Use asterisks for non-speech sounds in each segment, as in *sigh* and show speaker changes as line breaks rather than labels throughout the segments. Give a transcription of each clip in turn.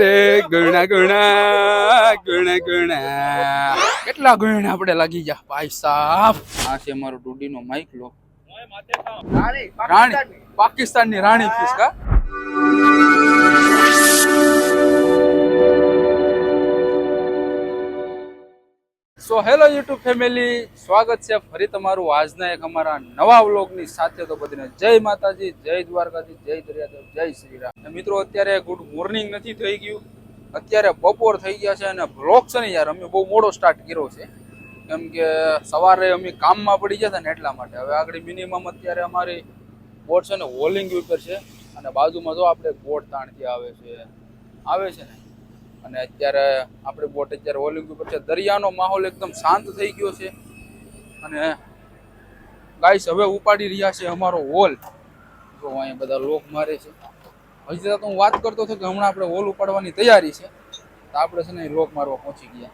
રે ગુણા ગુણા ગુણા ગુણા. કેટલા ગુણ આપણે લાગી ગયા? ભાઈ સાહેબ, આ છે મારો ડુડીનો માઇક લો. રાણી પાકિસ્તાનની રાણી ફીસ કા? સો હેલો યુટ્યુબ ફેમિલી, સ્વાગત છે ફરી તમારું આજના એક અમારા નવા વ્લોગની સાથે. તો બધીને જય માતાજી, જય દ્વારકાજી જય દરિયાદેવ, જય શ્રી રામ મિત્રો, અત્યારે ગુડ મોર્નિંગ નથી થઈ ગયું. અત્યારે બપોર થઈ ગયા છે અને વ્લોગ છે ને યાર, અમે બહુ મોડો સ્ટાર્ટ કર્યો છે. કેમ કે સવારે અમે કામમાં પડી ગયા હતા ને એટલા માટે. હવે આગળ મિનિમમ અત્યારે અમારી બોટ છે ને હોલિંગ ઉપર છે. અને બાજુમાં જો આપણે બોટ તાણથી આવે છે આવે છે ને. અને અત્યારે આપણે બોટ અત્યારે હોલિંગ ઉપર છે. દરિયાનો માહોલ એકદમ શાંત થઈ ગયો છે. અને ગાઈસ, હવે ઉપાડી રહ્યા છે અમારો હોલ. જો અહીંયા બધા લોક મારે છે. હજી તો હું વાત કરતો હતો કે હમણાં આપણે હોલ ઉપાડવાની તૈયારી છે. તો આપણે છે ને લોક મારવા પહોંચી ગયા.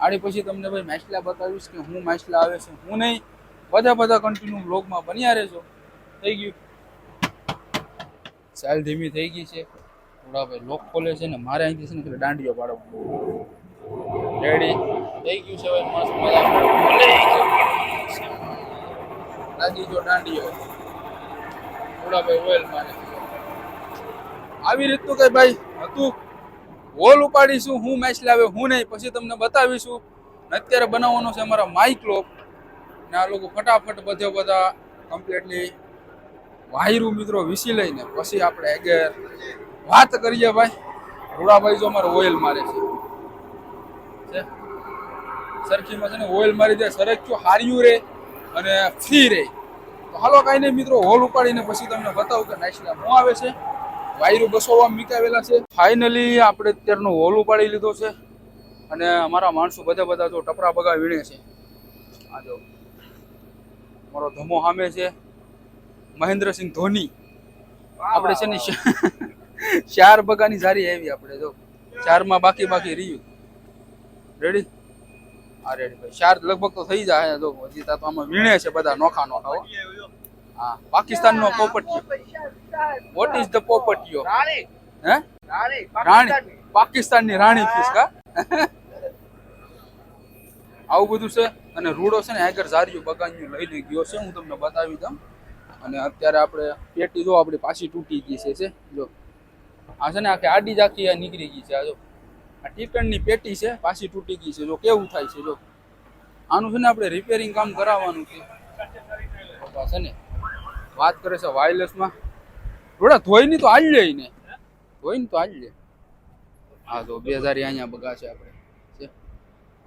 આડી પછી તમને ભાઈ માછલા બતાવીશ કે હું માછલા આવે છે, હું નહીં. બધા બધા કન્ટિન્યુ બ્લોગમાં બન્યા રહેજો. થઈ ગયું. ચાલ ધીમી થઈ ગઈ છે. થોડા ભાઈ લોક ખોલે છે ને મારે અહીંથી છે ને એટલે દાંડીઓ પાડો રેડી થઈ ગયું છે ભાઈ મસ્ત મજા લાગી જો દાંડીઓ થોડા ભાઈ ઓઇલ મારે. આવી રીતનું કઈ ભાઈ હતું? હોલ ઉપાડીશું, હું મેચ લાવે હું નહીં. પછી તમને બતાવીશું. અત્યારે બનાવવાનો છે અમારા માઇક લોક ને આ લોકો ફટાફટ બધે બધા કમ્પ્લીટલી વાયરું મિત્રો વિસી લઈને, પછી આપણે આગળ વાત કરીએ ભાઈ. રૂડાભાઈ જો અમારે ઓઇલ મારે છે? સરખીમાં છે ને ઓઇલ મારી દે સરખ્યું હાર્યું રે અને ફ્રી રે. તો હાલો કાંઈ નહીં મિત્રો હોલ ઉપાડીને પછી તમને બતાવું કે નાઇસલા શું આવે છે. વાયરું બસોવા મીકાવેલા છે. ફાઇનલી આપણે અત્યારનો હોલ ઉપાડી લીધો છે. અને અમારા માણસો બધા બધા જો ટપરા બગા વીણે છે. આ જો. મારો ધમો સામે છે. મહેન્દ્રસિંહ ધોની. આપણે છે ને *laughs* ચાર બગાની સારી આવી આપણે જો. ચારમાં બાકી બાકી રહ્યું. રેડી હા રેડી ભાઈ. ચાર લગભગ તો થઈ જાય જો. હજી તો આમાં વીણે છે બધા નોખા નોખા હા. પાકિસ્તાન નો પોપટીયો. વોટ ઇઝ ધ પોપટીયો? હે? રાણી પાકિસ્તાનની રાણી ફીસ કા? *laughs* આવું બધું છે. અને રૂડો છે ને આગળ ઝારિયું બગાન્યું લઈને ગયો છે. હું તમને બતાવી દઉં. અને અત્યારે આપણે પેટી જો આપણી પાછી તૂટી ગઈ છે છે. જો. આ છે ને આખી આડી જાખી આ નીકળી ગઈ છે, આ જો. આ ટીકણની પેટી છે, પાછી તૂટી ગઈ છે, જો કેવું થાય છે, જો. આનું છે ને આપણે રિપેરિંગ કામ કરાવવાનું છે. છે ને, વાત કરે છે વાયરલેસમાં થોડા ધોઈ ની તો હાલ લે ને ધોઈ ને તો આજ લે હા તો બે હજાર અહીંયા બગા છે આપણે. છે.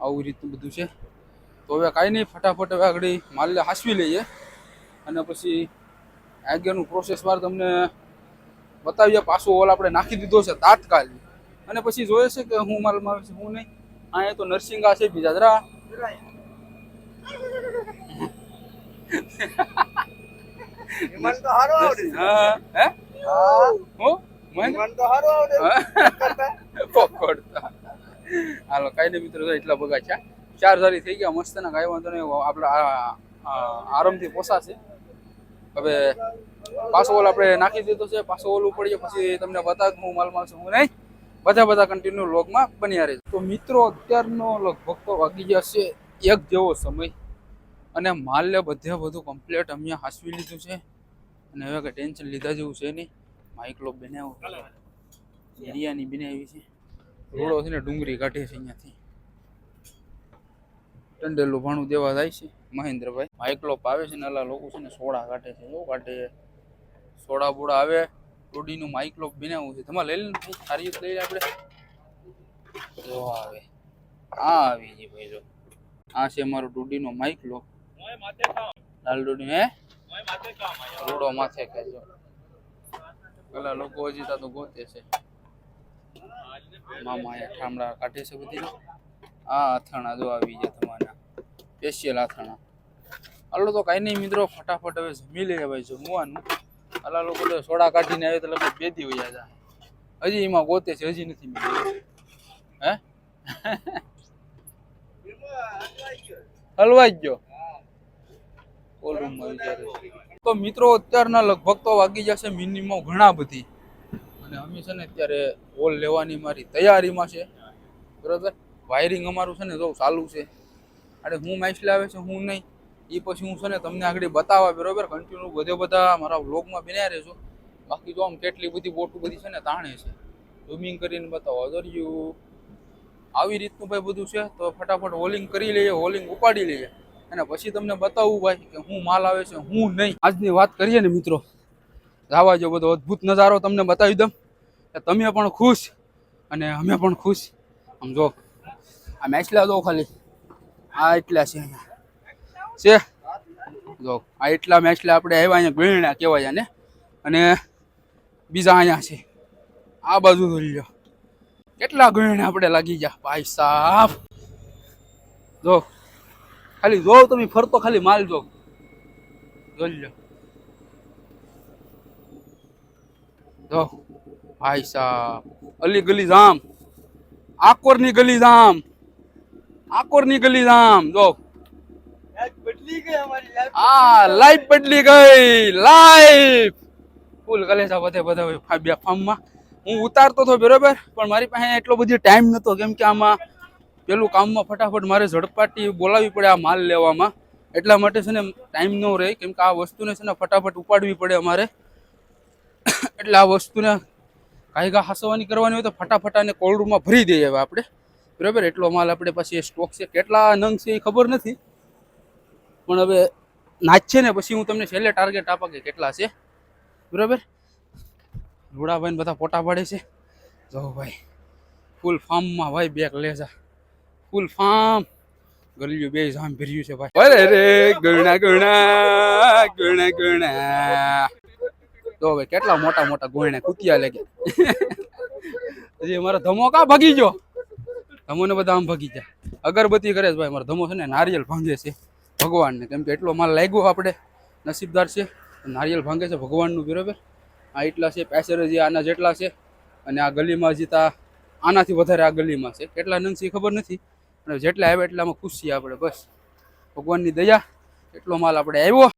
આવું રીતનું બધું છે. તો હવે કાંઈ નહીં, ફટાફટ હવે આગળ માલને હાસવી લઈએ. અને પછી આગળનું પ્રોસેસ વાર તમને બતાવીએ પાછો હોલ આપણે નાખી દીધો છે તાત્કાલિક. અને પછી જોયે છે કે હું મારા છે હું નહીં. અહીંયા તો નરસિંગા છે બીજા જરા હાલો કાંઈ નહીં મિત્રો એટલા બગા છે. ચાર ઝારી થઈ ગયા મસ્ત ના કાંઈ વાંધો નહીં. આપણે આરામથી પોસાશે. હવે પાછો ઓલ આપણે નાખી દીધો છે પાછો ઓલ ઉપડીએ પછી તમને બતાવું હું માલમાં છું, હું નહીં. બધા બધા કન્ટિન્યુ લોગમાં બન્યા રહે તો મિત્રો, અત્યારનો લગભગ તો વાગી ગયા છે એક જેવો સમય. અને માલને બધે બધું કમ્પ્લીટ અમે હાસવી લીધું છે. અને હવે કંઈ ટેન્શન લીધા જેવું છે નહીં. માઇકલો બનાવ્યો. બિરયાની બનાવી છે. રોડો છે ને ડુંગળી કાઢે છે અહીંયાથી. ટંડેલું ભાણું દેવા જાય છે, મહેન્દ્રભાઈ. માઇકલો આવે છે ને, અલા લોકો છે ને સોડા કાઢે છે, એવું કાઢે છે. સોડા બોડા આવે ટોડીનું માઇકલોપ બનાવવું છે. તમારે લઈ લઈને સારી રીતે લઈ આપણે. જો આવે. આ આવી જી ભાઈ, જો. આ છે અમારો ટોડીનો માઇકલોપ લાલ ડોડી હે? રોડો માથે ખેંચો પેલા લોકો હજી તો ગોતે છે. મામા અહીંયા ઠામડા કાઢે છે બધી આ અથાણા જો આવી જાય તમારા. સ્પેશિયલ અથાણા. હાલો તો કાંઈ નહીં મિત્રો, ફટાફટ હવે જમી લઈએ ભાઈ, જમવાનું. અલા લોકો તો સોડા કાઢીને આવે એટલે બે દી વયા જાય હજી એમાં ગોતે છે, હજી નથી મળ્યું હે? હલવાઈ ગયો. કોલ રૂમમાં તો મિત્રો, અત્યારના લગભગ તો વાગી જશે મિનિમમ ઘણા બધી. અને અમે છે ને અત્યારે હોલ લેવાની મારી તૈયારીમાં છે. બરાબર? વાયરિંગ અમારું છે ને જો ચાલુ છે. અરે હું માઇસ લાવે છે, હું નહીં. એ પછી હું છે ને તમને આગળ બતાવવા બરોબર કન્ટિન્યુ બધે બધા મારા વ્લોગમાં બન્યા રહેજો. બાકી જો આમ કેટલી બધી બોટું બધી છે ને તાણે છે. ઝૂમિંગ કરીને બતાવો. અધર્યું આવી રીતનું ભાઈ બધું છે, તો ફટાફટ હોલિંગ કરી લઈએ હોલિંગ ઉપાડી લઈએ. અને પછી તમને બતાવવું ભાઈ કે હું માલ આવે છે, હું નહીં. આજની વાત કરીએ ને મિત્રો જવા જો બધો અદ્ભુત નજારો તમને બતાવી દઉં. કે તમે પણ ખુશ અને અમે પણ ખુશ. આમ જો, આ મેચલા દો ખાલી. આ એટલા છે અહીંયા. છે. જો, આ એટલા મેચલે આપણે આવ્યા અહીંયા ગણ્યા કહેવાય ને અને બીજા અહીંયા છે. આ બાજુ લો કેટલા ગણ્યા આપણે લાગી ગયા? ભાઈ સાફ જો, ખાલી જો, તમે ફરતો ખાલી માલ જો. જોઈ લો જો, ભાઈ સાહેબ. અલી ગલી જામ. આકોરની ગલી જામ. આકોરની ગલી જામ. જો
લાઈફ બદલી ગઈ અમારી લાઈફ
આ લાઈફ બદલી ગઈ. લાઈફ ફૂલ કલેસા બધે બધા ફાબ્યા ફાર્મમાં હું ઉતારતો હતો બરોબર પણ મારી પાસે એટલો બધી ટાઈમ નહોતો કેમ કે આમાં પેલું કામમાં ફટાફટ મારે ઝડપાટી બોલાવી પડે આ માલ લેવામાં. એટલા માટે છે ને ટાઈમ ન રહે કેમ કે આ વસ્તુને છે ને ફટાફટ ઉપાડવી પડે અમારે. એટલે આ વસ્તુને કાયગા હસવાની કરવાની હોય તો ફટાફટ આને કોલ્ડરૂમમાં ભરી દઈએ આપણે. બરાબર એટલો માલ આપણે પછી સ્ટોક છે કેટલા નંગ છે એ ખબર નથી. પણ હવે નાચશે ને, પછી હું તમને છેલ્લે ટાર્ગેટ આપા કે કેટલા છે? બરાબર? રૂડાભાઈને બધા ફોટા પાડે છે. જો ભાઈ. ફૂલ ફાર્મમાં ભાઈ બેગ લેજા ફૂલ ફાર્મ ગલ્યું બે જામ ભર્યું છે ભાઈ. અરે રે ગણા ગણા ગણા ગણા તો ભાઈ, કેટલા મોટા મોટા ગોયણા કુતિયા લેગે હજી અમારો ધમો કા ભાગી ગયો? ધમોને બધા આમ ભાગી ગયા. અગરબત્તી કરે છે ભાઈ મારો ધમો છે ને નારિયેલ ભાંગે છે. ભગવાનને. કેમ કે એટલો માલ લાગ્યો આપણે, નસીબદાર છે. નારિયેલ ભાંગે છે ભગવાનનું, બરાબર? આ એટલા છે પેસર જે આના જેટલા છે. અને આ ગલીમાં હજી તા આનાથી વધારે આ ગલીમાં છે. કેટલા નંગ છે એ ખબર નથી અને જેટલા આવ્યા એટલામાં ખુશ છીએ આપણે, બસ. ભગવાનની દયા, એટલો માલ આપણે આવ્યો.